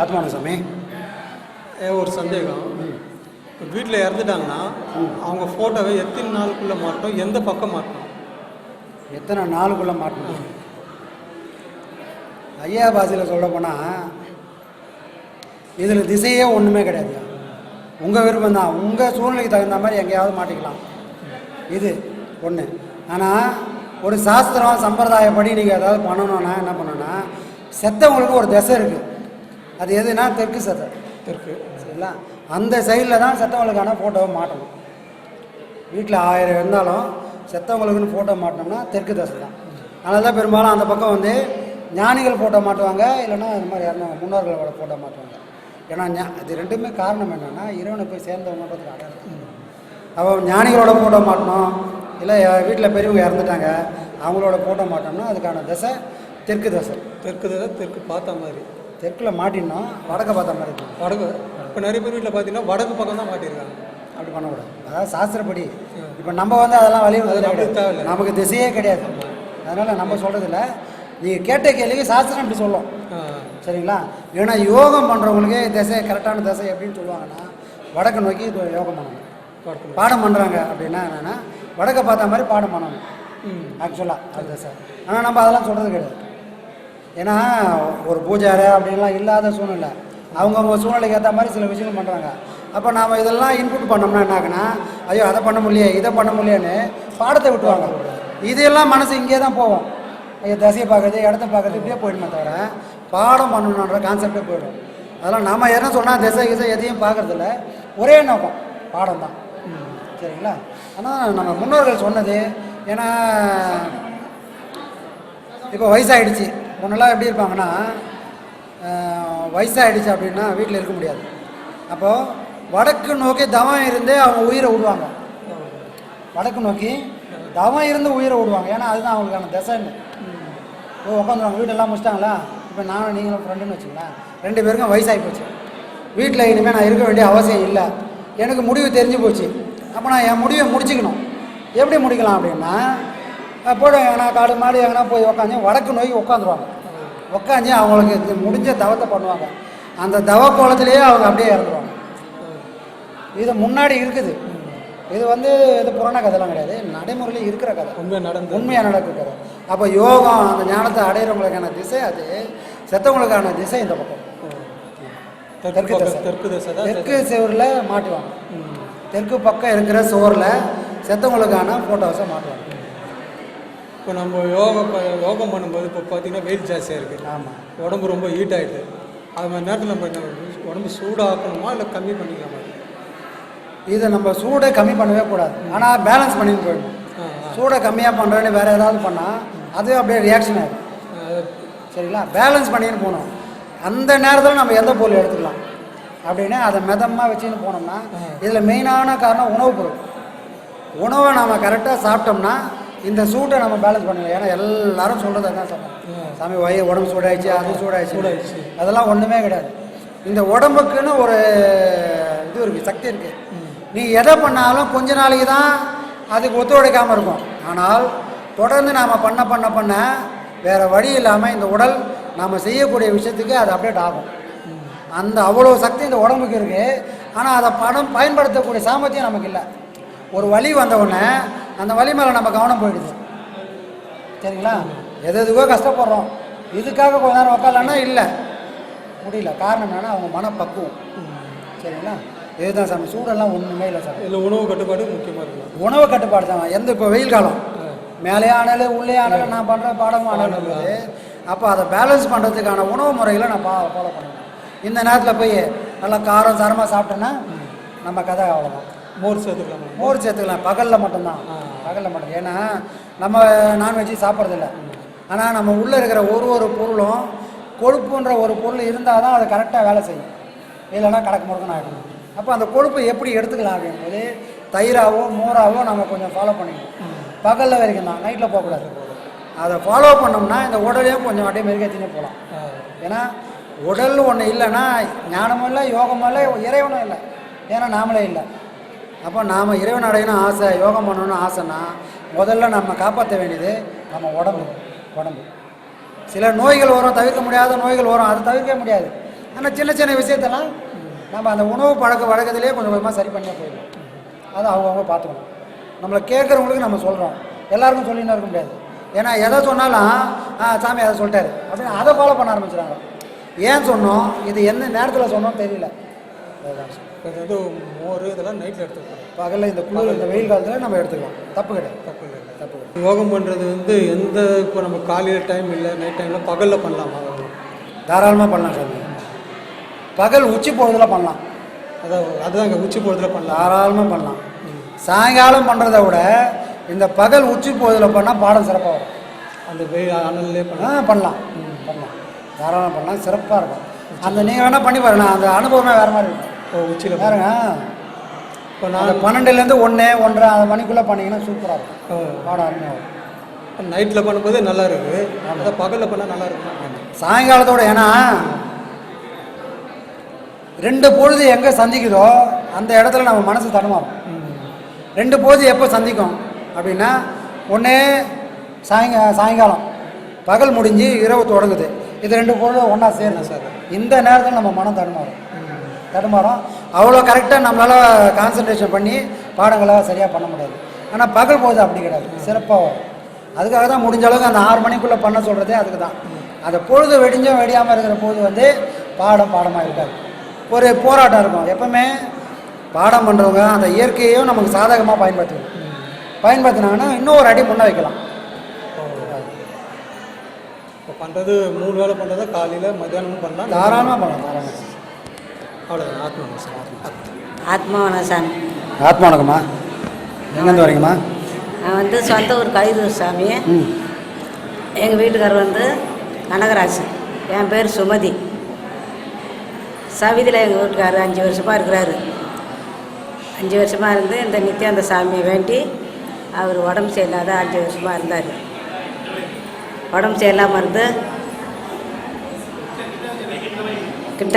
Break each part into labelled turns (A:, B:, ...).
A: ஆத்மான சாமி?
B: ஏ, ஒரு சந்தேகம். வீட்டில் இறந்துட்டாங்கன்னா அவங்க ஃபோட்டோவை எத்தனை நாளுக்குள்ளே மாட்டோம் எந்த பக்கம் மாட்டோம்
A: எத்தனை நாளுக்குள்ளே மாட்டணும்? ஐயா பாஷையில் சொல்ல போனால் இதில் திசையே ஒன்றுமே கிடையாது. உங்கள் விருப்பம் தான் உங்கள் சூழ்நிலைக்கு தகுந்த மாதிரி எங்கேயாவது மாட்டிக்கலாம். இது ஒன்று ஆனால் ஒரு சாஸ்திரம் சம்பிரதாயப்படி நீங்கள் ஏதாவது பண்ணணும்னா என்ன பண்ணணும்னா செத்தவங்களுக்கு ஒரு திசை இருக்குது அது எதுனா தெற்கு செத்தை
B: தெற்கு
A: சரிங்களா? அந்த சைடில் தான் செத்தவங்களுக்கான ஃபோட்டோவை மாட்டணும். வீட்டில் ஆயிரம் இருந்தாலும் செத்தவங்களுக்குன்னு ஃபோட்டோ மாட்டினோம்னா தெற்கு தசை தான். அதனால தான் பெரும்பாலும் அந்த பக்கம் வந்து ஞானிகள் ஃபோட்டோ மாட்டுவாங்க இல்லைன்னா இந்த மாதிரி இறந்தவங்க முன்னோர்களோட ஃபோட்டோ மாட்டுவாங்க. ஏன்னா ஞா- இது ரெண்டுமே காரணம் என்னென்னா இறைவனை போய் சேர்ந்தவங்கன்றதுக்கு அடையாளம் அப்போ ஞானிகளோட ஃபோட்டோ மாட்டணும் இல்லை வீட்டில் பெரியவங்க இறந்துட்டாங்க அவங்களோட ஃபோட்டோ மாட்டோம்னா அதுக்கான தசை தெற்கு தசை.
B: தெற்கு தசை தெற்கு பார்த்த மாதிரி.
A: தெற்கில் மாட்டினோம் வடக்க பார்த்த மாதிரி இருக்கும்.
B: வடக்கு இப்போ நிறைய பேர் வீட்டில் பார்த்தீங்கன்னா வடக்கு பக்கம் தான் மாட்டியிருக்காங்க.
A: அப்படி பண்ணக்கூடாது. அதாவது சாஸ்திரப்படி. இப்போ நம்ம வந்து அதெல்லாம் வழி
B: அது அப்படி தேவையில்லை.
A: நமக்கு திசையே கிடையாது. அதனால் நம்ம சொல்கிறதில்ல நீங்கள் கேட்ட கேள்விக்கு சாஸ்திரம் இப்படி சொல்லும். சரிங்களா? ஏன்னா யோகம் பண்ணுறவங்களுக்கு திசை கரெக்டான திசை எப்படின்னு சொல்லுவாங்கன்னா வடக்கு நோக்கி யோகம் பண்ணணும். பாடம் பண்ணுறாங்க அப்படின்னா என்னென்னா வடக்க பார்த்த மாதிரி பாடம் பண்ணணும்.
B: ம்.
A: ஆக்சுவலாக அது திசை. ஆனால் நம்ம அதெல்லாம் சொல்கிறது கிடையாது. ஏன்னா ஒரு பூஜாரை அப்படின்லாம் இல்லாத சூழ்நிலை. அவங்கவுங்க சூழ்நிலைக்கு ஏற்ற மாதிரி சில விஷயங்கள் பண்ணுறாங்க அப்போ நாம் இதெல்லாம் இன்புட் பண்ணோம்னா என்ன ஐயோ அதை பண்ண முடியலையே இதை பண்ண முடியலையேன்னு பாடத்தை விட்டுவாங்க இதெல்லாம் மனசு இங்கே தான் போவோம் ஐயோ தசையை பார்க்குறது இடத்த பார்க்குறது இப்படியே போயிடுமே தவிர பாடம் பண்ணணுன்ற கான்செப்டே போயிடும். அதெல்லாம் நம்ம என்ன சொன்னால் திசை கிசை எதையும் பார்க்குறதில்ல. ஒரே நோக்கம் பாடம் தான். சரிங்களா? ஆனால் நம்ம முன்னோர்கள் சொன்னது ஏன்னா இப்போ வயசாகிடுச்சு முன்னெல்லாம் எப்படி இருப்பாங்கன்னா வயசாகிடுச்சு அப்படின்னா வீட்டில் இருக்க முடியாது. அப்போது வடக்கு நோக்கி தவம் இருந்தே அவங்க உயிரை விடுவாங்க. வடக்கு நோக்கி தவம் இருந்து உயிரை விடுவாங்க. ஏன்னா அதுதான் அவங்களுக்கான திசைன்னு ஓ உட்காந்துருவாங்க. வீடெல்லாம் முடிச்சிட்டாங்களா? இப்போ நானும் நீங்களும் ஃப்ரெண்டுன்னு வச்சுங்களேன் ரெண்டு பேருக்கும் வயசாகி போச்சு. வீட்டில் இனிமேல் நான் இருக்க வேண்டிய அவசியம் இல்லை. எனக்கு முடிவு தெரிஞ்சு போச்சு. அப்போ நான் என் முடிவை முடிச்சுக்கணும். எப்படி முடிக்கலாம் அப்படின்னா அஹ் எங்கன்னா காடு மாடு எங்கன்னா போய் உக்காந்து வடக்கு நோக்கி உட்காந்துருவாங்க. உட்காந்து அவங்களுக்கு முடிஞ்ச தவத்தை பண்ணுவாங்க. அந்த தவ கோலத்திலேயே அவங்க அப்படியே இறந்துருவாங்க. இது முன்னாடி இருக்குது. இது வந்து இது புராண கதைலாம் கிடையாது. நடைமுறையில் இருக்கிற கதை.
B: உண்மை நடந்து
A: உண்மையாக நடக்குது அப்போ யோகம் அந்த ஞானத்தை அடையிறவங்களுக்கான திசை அது. செத்தவங்களுக்கான திசை இந்த பக்கம்.
B: தெற்கு
A: தெற்கு திசை.
B: தெற்கு திசை தான்
A: தெற்கு சுவரில் மாட்டுவாங்க. தெற்கு பக்கம் இருக்கிற சுவரில் செத்தவங்களுக்கான ஃபோட்டோஸை மாட்டுவாங்க.
B: இப்போ நம்ம யோகம் யோகம் பண்ணும்போது இப்போ பார்த்தீங்கன்னா வெயில் ஜாஸ்தியாக இருக்குது
A: ஆமாம்
B: உடம்பு ரொம்ப ஹீட் ஆகிடுது அது மாதிரி நேரத்தில் நம்ம உடம்பு சூடாக்கணுமா இல்லை கம்மி பண்ணிக்கலாமா
A: இதை நம்ம சூடை கம்மி பண்ணவே கூடாது. ஆனால் பேலன்ஸ் பண்ணிட்டு போயிடணும்.
B: ஆ.
A: சூடை கம்மியாக பண்ணுறேன்னு வேறு ஏதாவது பண்ணால் அது அப்படியே ரியாக்ஷன் ஆகும் சரிங்களா? பேலன்ஸ் பண்ணின்னு போகணும். அந்த நேரத்தில் நம்ம எந்த பொருள் எடுத்துக்கலாம்? அப்படின்னு அதை மிதமாக வச்சுன்னு போனோம்னா இதில் மெயினான காரணம் உணவுப் பொருள். உணவை நாம் கரெக்டாக சாப்பிட்டோம்னா இந்த சூட்டை நம்ம பேலன்ஸ் பண்ணலாம் ஏன்னா எல்லாரும் சொல்கிறது அதான் சாப்பிட்றோம் சாமி வய உடம்பு சூடாயிடுச்சு அது சூடாயிடுச்சு.
B: சூடாயிடுச்சு.
A: அதெல்லாம் ஒன்றுமே கிடையாது. இந்த உடம்புக்குன்னு ஒரு இது இருக்குது சக்தி இருக்குது நீ எதை பண்ணாலும் கொஞ்ச நாளைக்கு தான் அதுக்கு ஒத்துழைக்காமல் இருக்கும். ஆனால் தொடர்ந்து நாம் பண்ண பண்ண பண்ண வேறு வழி இல்லாமல் இந்த உடல் நாம் செய்யக்கூடிய விஷயத்துக்கு அது அப்டேட் ஆகும். அந்த அவ்வளோ சக்தி இந்த உடம்புக்கு இருக்குது ஆனால் அதை பணம் பயன்படுத்தக்கூடிய சாமர்த்தியம் நமக்கு இல்லை. ஒரு வலி வந்த உடனே அந்த வலி மேலே நம்ம கவனம் போயிடுது. சரிங்களா? எது எதுக்கோ கஷ்டப்படுறோம். இதுக்காக கொஞ்ச நேரம் உட்காரலன்னா இல்லை. முடியல. காரணம் என்னன்னா அவங்க மனப்பக்குவம். சரிங்களா? இதுதான் சாமி. சூடெல்லாம் ஒன்றுமே இல்லை சார்
B: இதில் உணவு கட்டுப்பாடு முக்கியமாக இருக்கலாம்
A: உணவு கட்டுப்பாடு தான். எந்த இப்போ வெயில் காலம். மேலே ஆனாலும் உள்ளே ஆனாலும் நான் பண்ணுற பாடமும் ஆனாலும் அப்போ அதை பேலன்ஸ் பண்ணுறதுக்கான உணவு முறைகளை நான் பா ஃபாலோ பண்ணணும் இந்த நேரத்தில் போய் நல்லா காரம் சாரமாக சாப்பிட்டேன்னா நம்ம கதை அவ்வளோதான்
B: மோர் சேர்த்துக்கலாமா.
A: மோர் சேர்த்துக்கலாம். பகலில் மட்டும்தான்.
B: ஆ.
A: பகலில் மட்டும். ஏன்னா நம்ம நான்வெஜ் சாப்பிட்றதில்ல. ஆனால் நம்ம உள்ளே இருக்கிற ஒரு ஒரு பொருளும் கொழுப்புன்ற ஒரு பொருள் இருந்தால் தான் அது கரெக்டாக வேலை செய்யும். இல்லைன்னா கடக்கு முறுக்குன்னு ஆகிடும் அப்போ அந்த கொழுப்பை எப்படி எடுத்துக்கலாம் அப்படிங்கும்போது தயிராவோ மோராவோ நம்ம கொஞ்சம் ஃபாலோ பண்ணிக்கணும். பகலில் வரைக்கும் தான். நைட்டில் போகக்கூடாது. அதை ஃபாலோ பண்ணோம்னா இந்த உடலையும் கொஞ்சம் அப்படியே மெருகேற்றினே போகலாம். ஏன்னா உடல் ஒன்று இல்லைன்னா ஞானமும் இல்லை யோகமும் இல்லை இறைவனும் இல்லை. ஏன்னா நாமளே இல்லை. அப்போ நாம் இறைவன் அடையணும் ஆசை யோகம் பண்ணணும்னு ஆசைன்னா முதல்ல நம்ம காப்பாற்ற வேண்டியது நம்ம உடம்பு உடம்பு. சில நோய்கள் வரும் தவிர்க்க முடியாத நோய்கள் வரும் அது தவிர்க்க முடியாது. ஆனால் சின்ன சின்ன விஷயத்தெல்லாம் நம்ம அந்த உணவு பழக்க வழக்கத்திலே கொஞ்சம் கொஞ்சமாக சரி பண்ணியே போயிடும். அதை அவங்கவுங்க பார்த்துக்கணும். நம்மளை கேட்குறவங்களுக்கு நம்ம சொல்கிறோம் எல்லாருக்கும் சொல்லின்னு இருக்க முடியாது. ஏன்னா எதை சொன்னாலும் சாமி அதை சொல்லிட்டாரு. அப்படின்னு அதை ஃபாலோ பண்ண ஆரம்பிச்சிடாங்க ஏன் சொன்னோம் இது எந்த நேரத்தில் சொன்னோம் தெரியல. அதுதான்
B: அதாவது மோர் இதெல்லாம் நைட்டில் எடுத்துக்கலாம்.
A: பகலில் இந்த குளிர் இந்த வெயில் காலத்தில் நம்ம எடுத்துக்கலாம். தப்பு கிடையாது.
B: தப்பு இல்லை
A: தப்பு கிடையாது.
B: யோகம் பண்ணுறது வந்து எந்த இப்போ நம்ம காலையில் டைம் இல்லை நைட் டைமில் பகலில் பண்ணலாமா.
A: தாராளமாக பண்ணலாம் சாமி. பகல் உச்சி பொழுதுல பண்ணலாம்.
B: அதான் அதுதாங்க உச்சி பொழுதுல பண்ணலாம்.
A: தாராளமாக பண்ணலாம். சாயங்காலம் பண்ணுறத விட இந்த பகல் உச்சி பொழுதுல பண்ணால் பாடம் சிறப்பாக வரும்.
B: அந்த வெயில் அனல்லே
A: ஆ
B: பண்ணலாம்.
A: பண்ணலாம். தாராளமாக பண்ணலாம். சிறப்பாக இருக்கும். அந்த நீங்கள் வேணால் பண்ணி பாருங்க. அந்த அனுபவமே வேறு மாதிரி இருக்கும்.
B: உச்சியில்
A: பாருங்க.
B: இப்போ நான்
A: பன்னெண்டுலேருந்து ஒன்று ஒன்றரை அந்த மணிக்குள்ளே பண்ணீங்கன்னா சூப்பராக இருக்கும். பாடம் அருமையாக வரும்
B: நைட்டில் பண்ணும்போது நல்லா இருக்குது அதை பகலில் பண்ணால் நல்லா இருக்கும்.
A: சாயங்காலத்தோட ஏன்னா ரெண்டு பொழுது எங்கே சந்திக்குதோ அந்த இடத்துல நம்ம மனசு தடுமாறும். ரெண்டு பொழுது எப்போ சந்திக்கும்? அப்படின்னா ஒன்று சாயங்கா சாயங்காலம். பகல் முடிஞ்சு இரவு தொடங்குது. இது ரெண்டு பொழுது ஒன்றா சேரணும் சார் இந்த நேரத்தில் நம்ம மனம் தடுமாறும். தடுமாறும். அவ்வளோ கரெக்டாக நம்மளால் கான்சன்ட்ரேஷன் பண்ணி பாடங்களை சரியாக பண்ண முடியாது. ஆனால் பகல் பொழுது அப்படி கிடையாது. சிறப்பாக வரும். அதுக்காக தான் முடிஞ்ச அளவுக்கு அந்த ஆறு மணிக்குள்ளே பண்ண சொல்கிறதே அதுக்கு தான். அந்த பொழுது வெடிஞ்சும் வெடியாமல் இருக்கிற பொழுது வந்து பாடம் பாடமாக இருக்காது. ஒரு போராட்டம் இருக்கும். எப்பவுமே பாடம் பண்ணுறவங்க அந்த இயற்கையையும் நமக்கு சாதகமாக பயன்படுத்தணும் பயன்படுத்தினாங்கன்னா இன்னும் ஒரு அடி முன்னே வைக்கலாம்.
B: இப்போ பண்ணுறது மூணு வேளை பண்ணுறத காலையில் மத்தியானமும் பண்ணலாம்.
A: தாராளமாக பண்ணலாம் தாராளமாக
B: அவ்வளோதான் ஆத்மா சார்
C: ஆத்மவனசாமி
A: ஆத்மா வணக்கம்மா எங்கேருந்து வரீங்கம்மா?
C: நான் வந்து சொந்த ஊர் கைதூர் சாமி.
A: ம்.
C: எங்கள் வீட்டுக்காரர் வந்து கனகராஜ். என் பேர் சுமதி. சவிதியில் எங்கள் வீட்டுக்காரர் அஞ்சு வருஷமாக இருக்கிறாரு. அஞ்சு வருஷமாக இருந்து இந்த நித்யானந்த சாமியை வேண்டி அவர் உடம்பு சரியில்லாத அஞ்சு வருஷமாக இருந்தார். உடம்பு சரியில்லாமல் இருந்து கிட்ட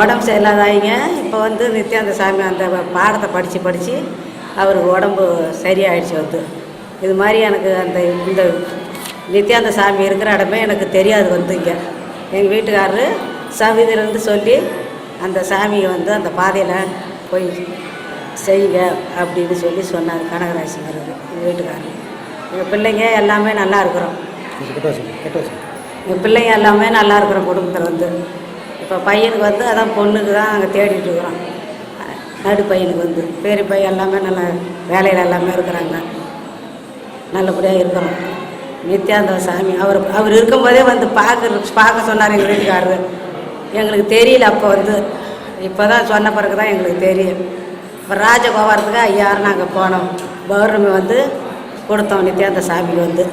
C: உடம்பு சரியில்லாதாயிங்க. இப்போ வந்து நித்யானந்த சாமி அந்த பாடத்தை படித்து படித்து அவருக்கு உடம்பு சரியாயிடுச்சு வந்து. இது மாதிரி எனக்கு அந்த இந்த நித்யானந்த சாமி இருக்கிற இடமே எனக்கு தெரியாது வந்து இங்கே. எங்கள் வீட்டுக்காரரு சவிதிலேருந்து சொல்லி அந்த சாமியை வந்து அந்த பாதையில் போய் செய்யுங்க அப்படின்னு சொல்லி சொன்னார் கனகராசிங்கிறது எங்கள் வீட்டுக்காரர். எங்கள் பிள்ளைங்க எல்லாமே நல்லா இருக்கிறோம். எங்கள் பிள்ளைங்க எல்லாமே நல்லா இருக்கிறோம் குடும்பத்தில் வந்து. இப்போ பையனுக்கு வந்து அதான் பொண்ணுக்கு தான் நாங்கள் தேடிட்டு இருக்கிறோம். நடு பையனுக்கு வந்து. பெரிய பையன் எல்லாமே நல்ல வேலையில் எல்லாமே இருக்கிறாங்க. நல்லபடியாக இருக்கிறோம். நித்யாந்த சாமி அவர் அவர் இருக்கும்போதே வந்து பார்க்க பார்க்க சொன்னார் எங்கள் வீட்டுக்காரரு. எங்களுக்கு தெரியல அப்போ வந்து. இப்போ தான் சொன்ன பிறகு தான் எங்களுக்கு தெரியும். இப்போ ராஜகோபாரத்துக்கு ஐயாயிரம் நாங்கள் போனோம். பௌர்ணமி வந்து கொடுத்தோம் நித்யாந்த சாமிக்கு வந்து.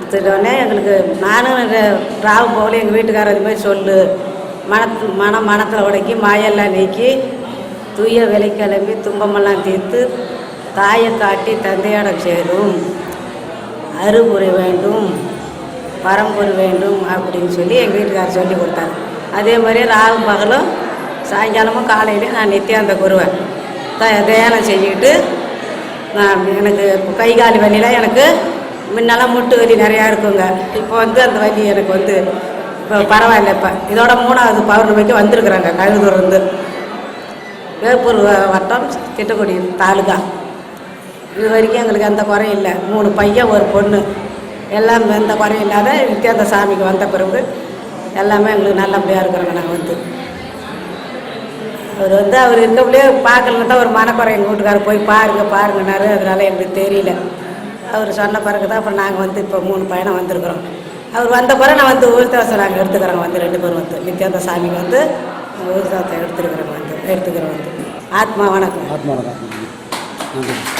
C: கொடுத்துட்டோடனே எங்களுக்கு நானும் ர- ராவு போகல எங்கள் வீட்டுக்காரர் அது மாதிரி சொல்லு. மனத்து மனம் மனத்தில் உடைக்கி மாயெல்லாம் நீக்கி தூய விலை கிளம்பி துன்பமெல்லாம் தீர்த்து தாயை காட்டி தந்தையாடம் சேரும். அருபுரை வேண்டும் பரம்பொரு வேண்டும் அப்படின்னு சொல்லி எங்கள் வீட்டுக்காரர் சொல்லி கொடுத்தாரு. அதே மாதிரி ராகு பகலும் சாயங்காலமும் காலையிலையும் நான் நித்தியானந்த குருவேன் த தியானம் செஞ்சுக்கிட்டு நான் எனக்கு கை கால் வலிலாம் எனக்கு முன்னெல்லாம் முட்டு வலி நிறையா இருக்குங்க. இப்போ வந்து அந்த வலி எனக்கு வந்து இப்போ பரவாயில்ல இப்போ. இதோட மூணாவது பௌர்ணமிக்கு வந்திருக்குறாங்க கழுதூர் வந்து வேப்பூர் வட்டம் திட்டக்குடி தாலுகா. இது வரைக்கும் எங்களுக்கு எந்த குறையும் இல்லை. மூணு பையன் ஒரு பொண்ணு. எல்லாம் எந்த குறையும் இல்லாத நித்யானந்த சாமிக்கு வந்த பிறகு எல்லாமே எங்களுக்கு நல்லபடியாக இருக்கிறோங்க நாங்கள் வந்து. அவர் வந்து அவர் இருக்கக்குள்ளே பார்க்கலன்னு தான் ஒரு மனக்குறை எங்கள் வீட்டுக்காரர் போய் பாருங்க பாருங்கன்னாரு. அதனால எங்களுக்கு தெரியல. அவர் சொன்ன பிறகு தான் அப்புறம் நாங்கள் வந்து இப்போ மூணு பயணம் வந்திருக்கிறோம். அவர் வந்த பிறகு நான் வந்து ஊர்த்தவசம் நாங்கள் எடுத்துக்கிறோங்க வந்து ரெண்டு பேரும் வந்து. நித்யாந்த சாமி வந்து ஊர்த்தவசம் எடுத்துருக்குறோம் வந்து எடுத்துக்கிறோம் வந்து. ஆத்மா வணக்கம்
A: ஆத்மா வணக்கம்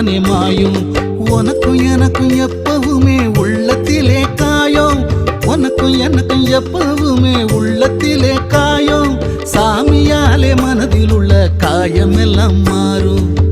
D: தானே மாயும்? உனக்கும் எனக்கும் எப்பவுமே உள்ளத்திலே காயும். உனக்கும் எனக்கும் எப்பவுமே உள்ளத்திலே காயும். சாமியாலே மனதில் உள்ள காயம் எல்லாம் மாறும்.